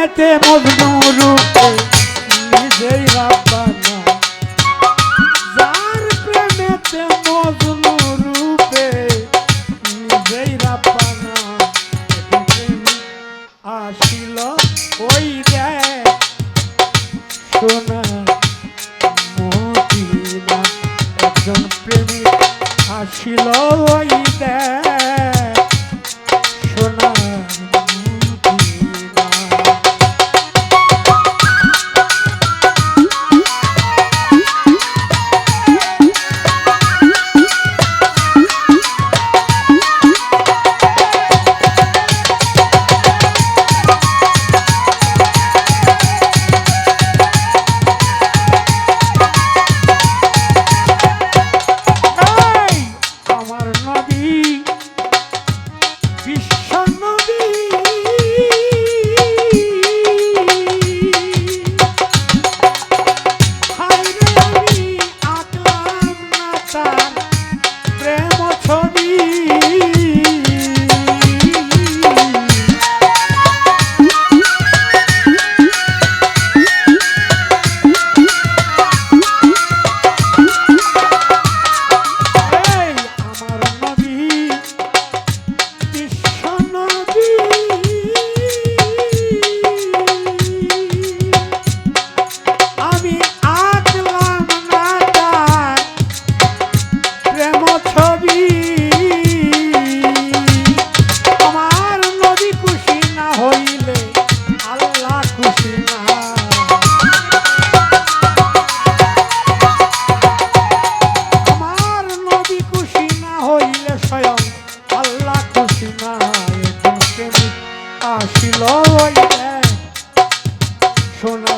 প্রেমেতে মজনু রূপে নিজেই রাব্বানা। যার প্রেমেতে মজনু রূপে নিজেই রাব্বানা। আসিল ওই দেয় সোনা আসিল সোনা